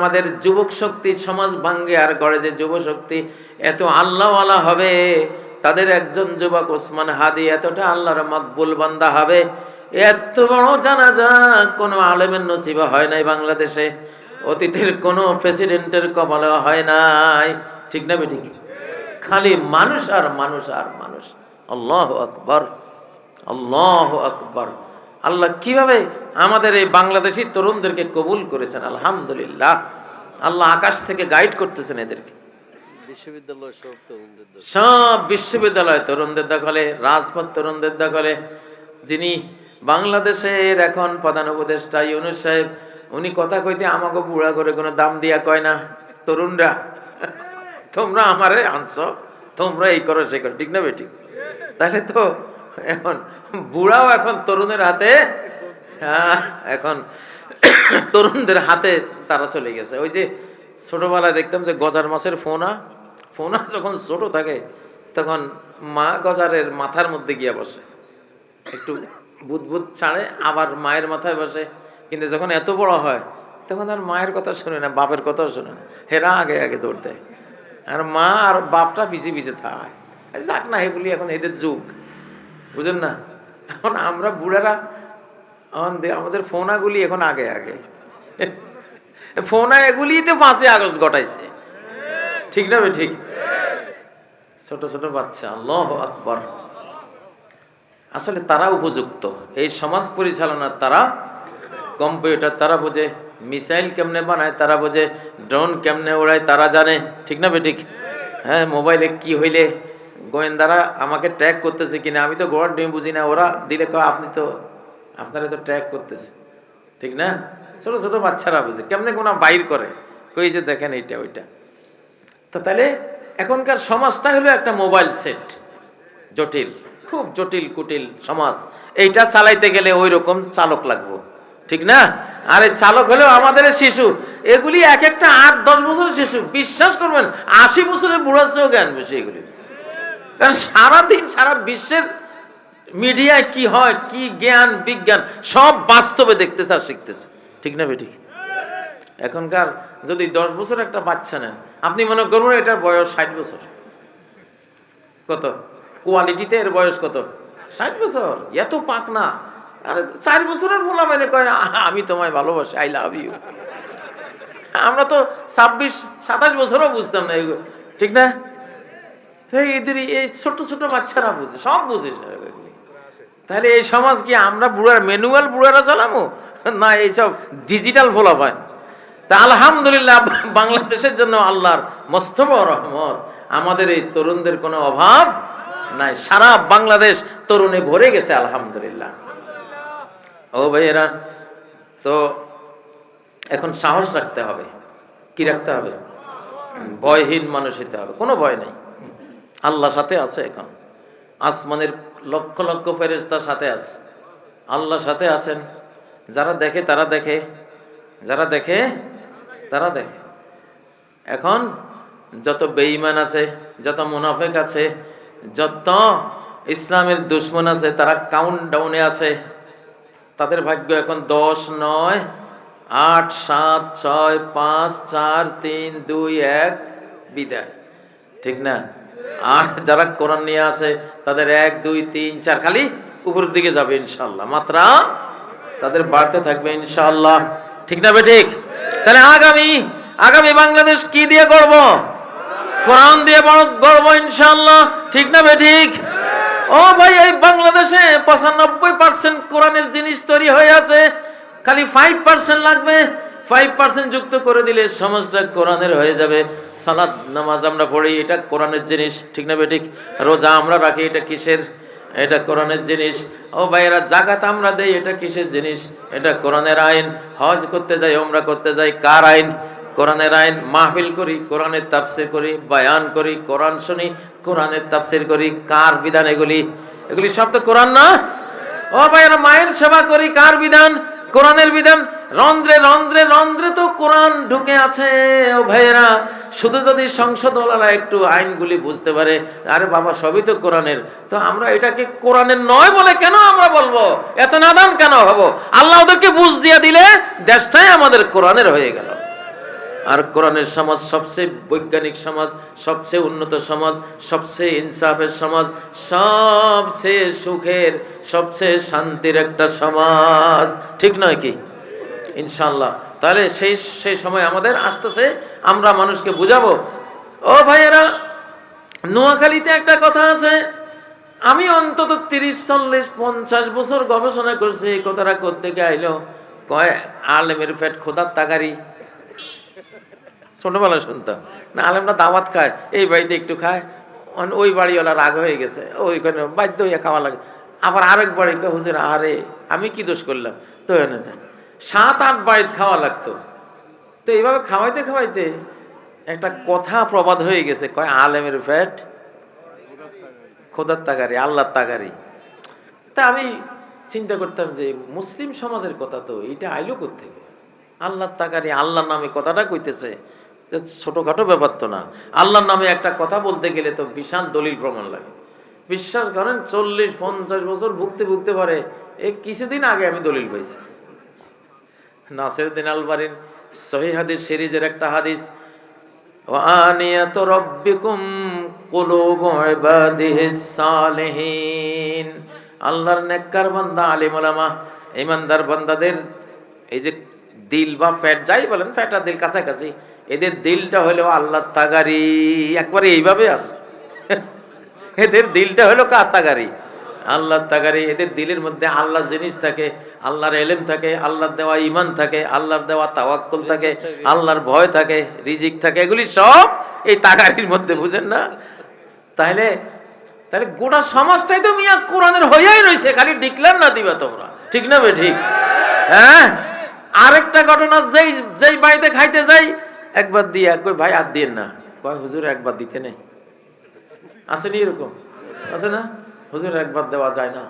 আমাদের যুবক শক্তি, সমাজ ভাঙ্গে আর করে যে যুব শক্তি, এত আল্লাহওয়ালা হবে। তাদের একজন যুবক ওসমান হাদি এতটা আল্লাহর মকবুল বান্দা হবে। এত বড় জানা জানাজা কোনো আলেমের নসিবা হয় নাই বাংলাদেশে। অতীতের কোনো প্রেসিডেন্টের কপালে হয় নাই। ঠিক না বেঠিক? খালি মানুষ আর মানুষ আর মানুষ। আল্লাহ আকবর। আল্লাহ আকবর। আল্লাহ কীভাবে আমাদের এই বাংলাদেশি তরুণদেরকে কবুল করেছেন? আলহামদুলিল্লাহ। আল্লাহ আকাশ থেকে গাইড করতেছেন এদেরকে। সব বিশ্ববিদ্যালয় তরুণদের দখলে রাজপথ তরুণদের দখলে যিনি বাংলাদেশের এখন প্রধান উপদেষ্টা ইউনুস সাহেব উনি কথা কইতে আমাকে বুড়া করে কোনো দাম দিয়া কয় না তরুণরা তোমরা আমারে আনছো তোমরা এই করো সে করো। ঠিক না বেটি? তাহলে তো এখন বুড়াও এখন তরুণের হাতে হ্যাঁ, এখন তরুণদের হাতে তারা চলে গেছে। ওই যে ছোটবেলায় দেখতাম যে গজার মাছের ফোনা ফোনা যখন ছোট থাকে তখন মা গজারের মাথার মধ্যে গিয়ে বসে। একটু বুদবুদ ছাড়ে আবার মায়ের মাথায় বসে। কিন্তু যখন এত বড় হয় তখন আর মায়ের কথা শুনে না বাপের কথাও শুনে না। হেরা আগে আগে দৌড় দেয়। আর মা আর বাপটা পিছিয়ে পিছিয়ে থাকে যাক না এগুলি এখন এদের যুগ। বুঝেন না? এখন আমরা বুড়ারা, এখন আমাদের ফোনাগুলি এখন আগে আগে। ফোনা এগুলিই তো পাঁচই আগস্ট ঘটাইছে। ঠিক না বে ঠিক? ছোট ছোট বাচ্চা, আল্লাহ আকবর। আসলে তারা উপযুক্ত। এই সমাজ পরিচালনার তারা, কম্পিউটার তারা বোঝে, মিসাইল কেমনে বানায় তারা বোঝে, ড্রোন কেমনে ওড়ায় তারা জানে। ঠিক না বেঠিক হ্যাঁ মোবাইলে কি হইলে গোয়েন্দারা আমাকে ট্র্যাক করতেছে কিনা, আমি তো গোয়ার ডিম বুঝি না, ওরা দিলে কয়, আপনি তো, আপনারা তো ট্র্যাক করতেছে। ঠিক না? ছোট ছোট বাচ্চারা বুঝে, কেমনে কোনো বাইর করে? কই যে দেখেন এইটা, ওইটা। তো তাহলে এখনকার সমাজটা হলো একটা মোবাইল সেট। জটিল, খুব জটিল কুটিল সমাজ। এইটা চালাইতে গেলে ওই রকম চালক লাগবো। ঠিক না? আর চালক হলেও আমাদের শিশু। এগুলি এক একটা আট, দশ বছরের শিশু। বিশ্বাস করবেন, আশি বছরের বুড়ার জ্ঞান বেশি এগুলি কারণ সারাদিন সারা বিশ্বের মিডিয়ায় কি হয়, কি জ্ঞান, বিজ্ঞান, সব বাস্তবে দেখতেছে আর শিখতেছে। ঠিক না বেঠিক? এখনকার যদি দশ বছর একটা বাচ্চা নেন, আপনি মনে করবেন এটার বয়স ষাট বছর। কত? কোয়ালিটিতে এর বয়স কত? ষাট বছর। এত পাক না। আরে চার বছরের বলা মানে কয় আমি তোমায় ভালোবাসি আই লাভ ইউ আমরা তো ছাব্বিশ, সাতাশ বছরও বুঝতাম না এগুলো। ঠিক না? এই এদের এই ছোট ছোট বাচ্চারা বুঝে, সব বুঝে তাহলে এই সমাজ কি আমরা বুড়ার ম্যানুয়াল বুড়ারা চালামো? না এইসব ডিজিটাল ফলো হয় তা আলহামদুলিল্লাহ, বাংলাদেশের জন্য আল্লাহর মস্ত বড় রহমত, আমাদের এই তরুণদের কোনো অভাব নাই। সারা বাংলাদেশ তরুণে ভরে গেছে, আলহামদুলিল্লাহ। ও ভাইয়েরা, তো এখন সাহস রাখতে হবে। কি রাখতে হবে? ভয়হীন মানুষ হতে হবে, কোনো ভয় নেই। আল্লাহ সাথে আছে এখন। আসমানের লক্ষ লক্ষ ফেরেস্তার সাথে আছে। আল্লাহ সাথে আছেন। যারা দেখে, তারা দেখে। যারা দেখে, তারা দেখে। এখন যত বেঈমান আছে, যত মুনাফেক আছে, যত ইসলামের দুশ্মন আছে, তারা কাউন্ট ডাউনে আছে। তাদের ভাগ্য এখন দশ, নয়, আট, সাত, ছয়, পাঁচ, চার, তিন, দুই, এক, বিদায়। ঠিক না? আর যারা কোরআন নিয়ে আছে, তাদের এক, দুই, তিন, চার, খালি উপরের দিকে যাবে ইনশাল্লাহ মাত্রা তাদের বাড়তে থাকবে ইনশাল্লাহ ঠিক না বে ঠিক? তাহলে আগামী আগামী বাংলাদেশ কি দিয়ে করব কোরআন দিয়ে গর্ব ইনশাল্লাহ ঠিক না বে ঠিক? ও ভাই, এই বাংলাদেশে পঁচানব্বই পার্সেন্ট কোরআনের জিনিস তৈরি হয়ে আছে, খালি ফাইভ পার্সেন্ট লাগবে। ফাইভ পার্সেন্ট যুক্ত করে দিলে সমাজটা কোরআনের হয়ে যাবে। সালাদ, নামাজ আমরা পড়ি, এটা কোরআনের জিনিস, ঠিক না বেঠিক? রোজা আমরা রাখি, এটা কিসের? এটা কোরআনের জিনিস। ও ভাইয়েরা, জাকাত আমরা দেই, এটা কিসের জিনিস? এটা কোরআনের আইন। হজ করতে যাই ওমরা করতে যাই, কার আইন? কোরআনের আইন। মাহফিল করি, কোরআনের তাফসির করি, বায়ান করি, কোরআন শুনি, কোরআনের তাফসির করি, কার বিধান এগুলি? এগুলি সব তো কোরআন না? ও ভাইয়েরা, মায়ের সেবা করি, কার বিধান? কোরআনের বিধান, রন্ধ্রে রন্ধ্রে রন্ধ্রে তো কোরআন ঢুকে আছে, ও ভাইয়েরা। শুধু যদি সংসদওয়ালারা একটু আইনগুলি বুঝতে পারে, আরে বাবা, সবই তো কোরআনের। তো আমরা এটাকে কোরআনের নয় বলে কেন আমরা বলব? এত নাদান কেন হব? আল্লাহ ওদেরকে বুঝ দিয়ে দিলে দেশটাই আমাদের কোরআনের হয়ে গেল। আর কোরআনের সমাজ সবচেয়ে বৈজ্ঞানিক সমাজ, সবচেয়ে উন্নত সমাজ, সবচেয়ে ইনসাফের সমাজ, সবচেয়ে সুখের, সবচেয়ে শান্তির একটা সমাজ। ঠিক নয় কি? ইনশাল্লাহ তাহলে সেই সেই সময় আমাদের আসতেছে, আমরা মানুষকে বুঝাবো। ও ভাইয়েরা, নোয়াখালীতে একটা কথা আছে। আমি অন্তত তিরিশ, চল্লিশ, পঞ্চাশ বছর গবেষণা করছি, এই কথাটা কোথেকে আইলো? কয়, আলেমের পেট খোদার তাগারি ছোটবেলা শুনতাম। না, আলেমরা দাওয়াত খায়, এই বাড়িতে একটু খায়। ওই বাড়িওয়ালা রাগ হয়ে গেছে, ওইখানে বাধ্য হয়ে খাওয়া লাগে। আবার আরেক বাড়ি হুজুর, আরে, আমি কি দোষ করলাম? তো এনেছে সাত, আট বাড়িতে খাওয়া লাগতো। তো এইভাবে খাওয়াইতে খাওয়াইতে একটা কথা প্রবাদ হয়ে গেছে, কয়, আলেমের ফ্যাট, খোদার তাগারি, আল্লাহর তাগারি। তা আমি চিন্তা করতাম যে, মুসলিম সমাজের কথা তো এটা আইলো থেকে আল্লাহর তাকারি আল্লাহর নামে কথাটা কইতেছে। ছোটখাটো ব্যাপার তো না আল্লাহর নামে একটা কথা বলতে গেলে তো বিশাল দলিল প্রমাণ লাগে বিশ্বাস করেন চল্লিশ পঞ্চাশ বছর ভুগতে ভুগতে পারে এই কিছুদিন আগে আমি দলিল পাইছি নাসিরউদ্দিন আলবারিন সহি হাদিস সিরিজের একটা হাদিস وآنية ربكم قلوب عباده الصالحين আল্লাহর নেককার বান্দা আলিম ওলামা ইমানদার বান্দাদের এই যে দিল বা পেট যাই বলেন পেট আর দিল কাছাকাছি এদের দিলটা হলো আল্লাহর তাগারি। একবারে এইভাবে আছে। এদের দিলটা হলো কার তাগারি? আল্লাহর তাগারি। এদের দিলের মধ্যে আল্লাহ জিনিস থাকে, আল্লাহর এলেম থাকে, আল্লাহর দেওয়া ইমান থাকে, আল্লাহর দেওয়া তাওয়াক্কুল থাকে, আল্লাহর ভয় থাকে, রিজিক থাকে, এগুলি সব এই তাগারির মধ্যে, বুঝেন না? তাহলে তাহলে গোটা সমাজটাই তো মিয়া কোরআনের হইয়াই রয়েছে খালি ডিক্লার না দিবা তোমরা। ঠিক না বে ঠিক? হ্যাঁ? আরেকটা ঘটনা, যেই যেই বাড়িতে খাইতে যাই একবার দিয়া কই ভাই, আর দিন না। কয়, হুজুর, একবার দিতে নেই। আসেনি এরকম? আছে না? হুজুর, একবার দেওয়া যায় না।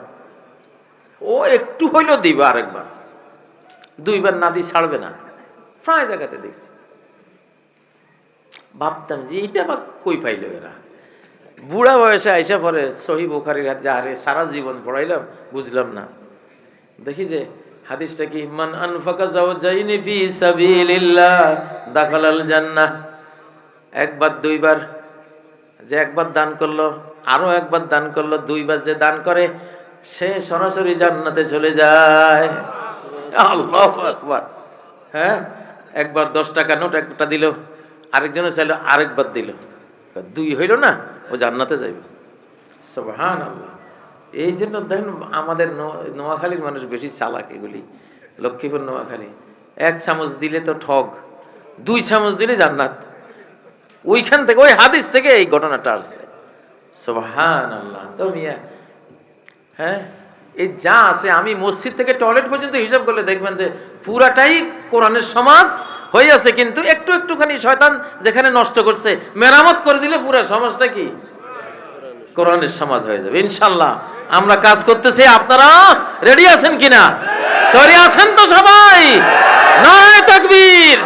ও একটু হইলেও দিবে আরেকবার। দুইবার না দিয়ে ছাড়বে না। প্রায় জায়গাতে দেখছি। ভাবতাম যে এটা বা কই পাইল এরা? বুড়া বয়সে আইসা পরে সহি বোখারির হাতে আরে সারা জীবন পড়াইলাম, বুঝলাম না। দেখি যে হাদিসটা কি মান আনফাকা জাওজাইনি ফি সাবিলিল্লাহ, দাখালাল জান্নাহ। একবার, দুইবার, যে একবার দান করল, আরও একবার দান করল, দুইবার যে দান করে, সে সরাসরি জান্নাতে চলে যায়। আল্লাহ আকবার। হ্যাঁ? একবার দশ টাকা নোট একটা দিল আরেকজনে চাইলো আরেকবার দিল। দুই হইল না, ও জান্নাতে যাইবে। সুবহান আল্লাহ এই জন্য দেখেন আমাদের নোয়াখালীর মানুষ বেশি চালাক এগুলি, লক্ষ্মীপুর, নোয়াখালী। এক চামচ দিলে তো ঠগ, দুই চামচ দিলে জান্নাত। ওইখান থেকে, ওই হাদিস থেকে এই ঘটনাটা আসছে। হ্যাঁ? এই যা আছে, আমি মসজিদ থেকে টয়লেট পর্যন্ত হিসাব করলে দেখবেন যে পুরাটাই কোরআনের সমাজ হয়ে আছে, কিন্তু একটু একটুখানি শয়তান যেখানে নষ্ট করছে, মেরামত করে দিলে পুরা সমাজটা কি? কোরআনের সমাজ হয়ে যাবে। ইনশাল্লাহ। আমরা কাজ করতেছি, আপনারা রেডি আছেন কিনা? তৈরি আছেন তো সবাই? নয় তাকবীর।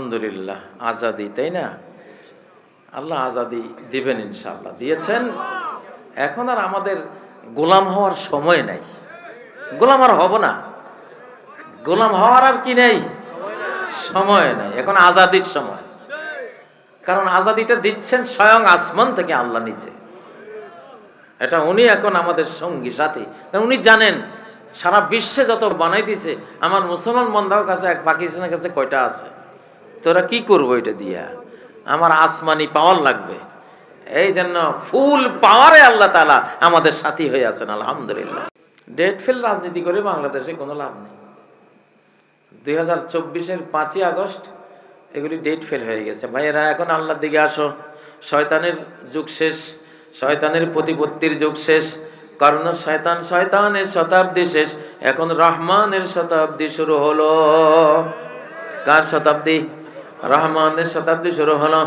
আলহামদুলিল্লাহ, আজাদি, তাই না? আল্লাহ আজাদি দিবেন ইনশাল্লাহ দিয়েছেন। এখন আর আমাদের গোলাম হওয়ার সময় নাই। গোলাম আর হব না। গোলাম হওয়ার আর কি নেই? সময় নাই। এখন আজাদির সময়। কারণ আজাদিটা দিচ্ছেন স্বয়ং আসমান থেকে আল্লাহ নিজে। এটা উনি এখন আমাদের সঙ্গী, সাথী। উনি জানেন, সারা বিশ্বে যত বানাইতেছে, আমার মুসলমান বন্ধার কাছে, এক পাকিস্তানের কাছে কয়টা আছে? তোরা কি করব এটা দিয়া? আমার আসমানি পাওয়ার লাগবে। এই জন্য ফুল পাওয়ারে আল্লাহ তালা আমাদের সাথী হয়ে আছেন, আলহামদুলিল্লাহ। ডেট ফেল রাজনীতি করে বাংলাদেশে কোনো লাভ নেই। দুই হাজার চব্বিশের পাঁচই আগস্ট, এগুলি ডেট ফেল হয়ে গেছে। ভাইয়েরা, এখন আল্লাহর দিকে আসো। শয়তানের যুগ শেষ, শয়তানের প্রতিপত্তির যুগ শেষ। কারণ শয়তান শয়তানের শতাব্দী শেষ। এখন রহমানের শতাব্দী শুরু হলো। কার শতাব্দী? রহমানের শতাব্দী শুরু হলো।